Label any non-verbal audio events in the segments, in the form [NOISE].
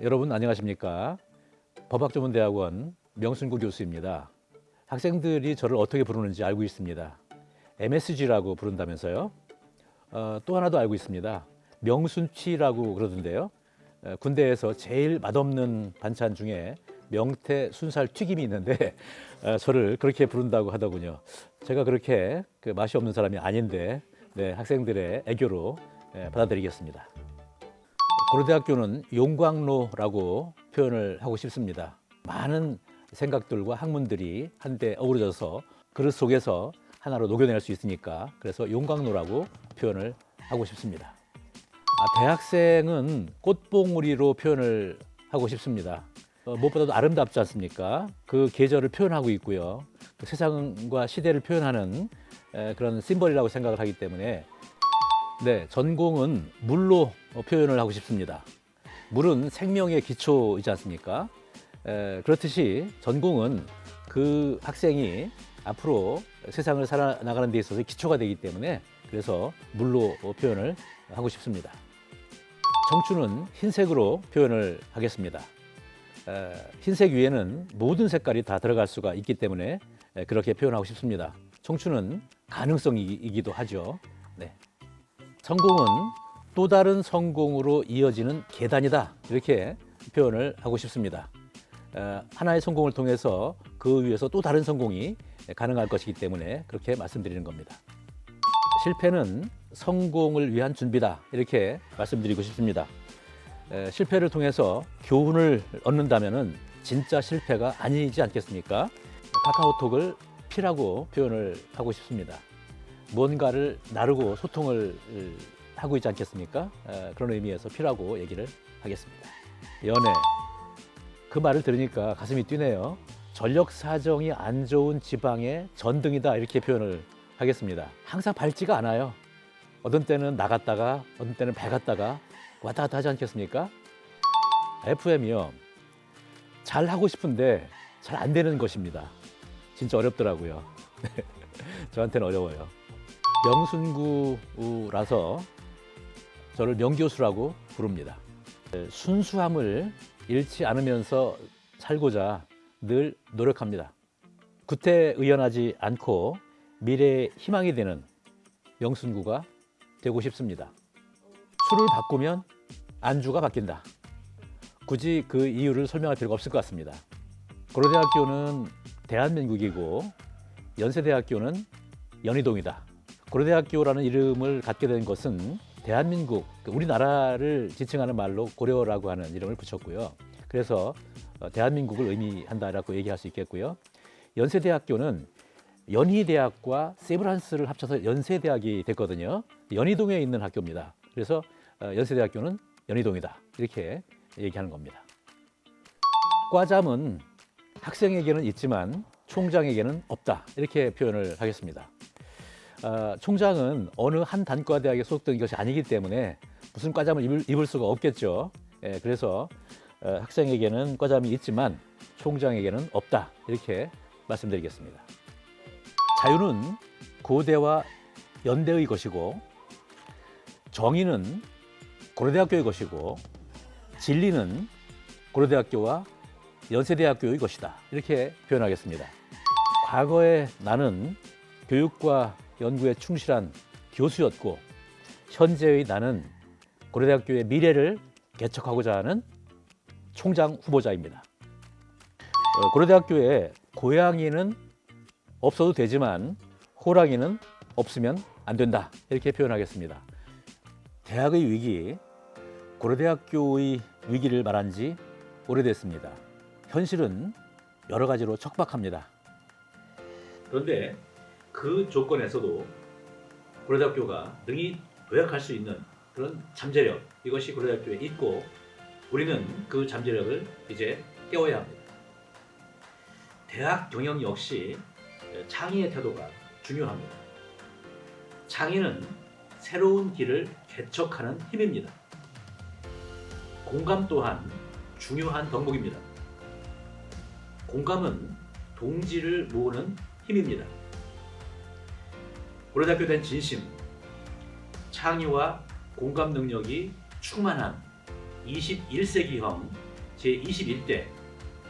여러분 안녕하십니까? 법학전문대학원 명순구 교수입니다. 학생들이 저를 어떻게 부르는지 알고 있습니다. MSG라고 부른다면서요? 어, 또 하나도 알고 있습니다. 명순치라고 그러던데요. 어, 군대에서 제일 맛없는 반찬 중에 명태 순살 튀김이 있는데 어, 저를 그렇게 부른다고 하더군요. 제가 그렇게 그 맛이 없는 사람이 아닌데 네, 학생들의 애교로 예, 받아들이겠습니다. 고려대학교는 용광로라고 표현을 하고 싶습니다. 많은 생각들과 학문들이 한데 어우러져서 그릇 속에서 하나로 녹여낼 수 있으니까 그래서 용광로라고 표현을 하고 싶습니다. 아, 대학생은 꽃봉우리로 표현을 하고 싶습니다. 어, 무엇보다도 아름답지 않습니까? 그 계절을 표현하고 있고요. 또 세상과 시대를 표현하는 에, 그런 심벌이라고 생각을 하기 때문에 네, 전공은 물로 어, 표현을 하고 싶습니다. 물은 생명의 기초이지 않습니까? 에, 그렇듯이 전공은 그 학생이 앞으로 세상을 살아나가는 데 있어서 기초가 되기 때문에 그래서 물로 어, 표현을 하고 싶습니다. 청춘은 흰색으로 표현을 하겠습니다. 에, 흰색 위에는 모든 색깔이 다 들어갈 수가 있기 때문에 에, 그렇게 표현하고 싶습니다. 청춘은 가능성이기도 하죠. 네. 성공은 또 다른 성공으로 이어지는 계단이다. 이렇게 표현을 하고 싶습니다. 에, 하나의 성공을 통해서 그 위에서 또 다른 성공이 가능할 것이기 때문에 그렇게 말씀드리는 겁니다. 실패는 성공을 위한 준비다. 이렇게 말씀드리고 싶습니다. 에, 실패를 통해서 교훈을 얻는다면 진짜 실패가 아니지 않겠습니까? 카카오톡을 피라고 표현을 하고 싶습니다. 뭔가를 나르고 소통을 하고 있지 않겠습니까? 에, 그런 의미에서 피라고 얘기를 하겠습니다. 연애. 그 말을 들으니까 가슴이 뛰네요. 전력 사정이 안 좋은 지방의 전등이다 이렇게 표현을 하겠습니다. 항상 밝지가 않아요. 어떤 때는 나갔다가 어떤 때는 밝았다가 왔다 갔다 하지 않겠습니까? FM이요. 잘 하고 싶은데 잘 안 되는 것입니다. 진짜 어렵더라고요. [LAUGHS] 저한테는 어려워요. 명순구라서 저를 명교수라고 부릅니다. 순수함을 잃지 않으면서 살고자 늘 노력합니다. 구태 의연하지 않고 미래의 희망이 되는 명순구가 되고 싶습니다. 술을 바꾸면 안주가 바뀐다. 굳이 그 이유를 설명할 필요가 없을 것 같습니다. 고려대학교는 대한민국이고 연세대학교는 연희동이다. 고려대학교라는 이름을 갖게 된 것은 대한민국, 그 우리나라를 지칭하는 말로 고려라고 하는 이름을 붙였고요. 그래서 어, 대한민국을 의미한다라고 얘기할 수 있겠고요. 연세대학교는 연희대학과 세브란스를 합쳐서 연세대학이 됐거든요. 연희동에 있는 학교입니다. 그래서 어, 연세대학교는 연희동이다. 이렇게 얘기하는 겁니다. 과잠은 학생에게는 있지만 총장에게는 없다. 이렇게 표현을 하겠습니다. 어, 총장은 어느 한 단과대학에 소속된 것이 아니기 때문에 무슨 과잠을 입을, 입을 수가 없겠죠. 예, 그래서 어, 학생에게는 과잠이 있지만 총장에게는 없다. 이렇게 말씀드리겠습니다. 자유는 고대와 연대의 것이고 정의는 고려대학교의 것이고 진리는 고려대학교와 연세대학교의 것이다. 이렇게 표현하겠습니다. 과거에 나는 교육과 연구에 충실한 교수였고 현재의 나는 고려대학교의 미래를 개척하고자 하는 총장 후보자입니다. 어, 고려대학교에 고양이는 없어도 되지만 호랑이는 없으면 안 된다. 이렇게 표현하겠습니다. 대학의 위기, 고려대학교의 위기를 말한 지 오래됐습니다. 현실은 여러 가지로 척박합니다. 그런데 그 조건에서도 고려대학교가 능히 도약할 수 있는 그런 잠재력 이것이 고려대학교에 있고 우리는 그 잠재력을 이제 깨워야 합니다. 대학 경영 역시 창의의 태도가 중요합니다. 창의는 새로운 길을 개척하는 힘입니다. 공감 또한 중요한 덕목입니다. 공감은 동지를 모으는 힘입니다. 고려대학교 된 진심, 창의와 공감 능력이 충만한 21세기형 제21대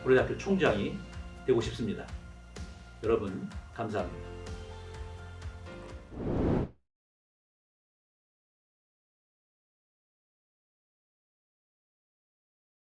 고려대학교 총장이 되고 싶습니다. 여러분 감사합니다.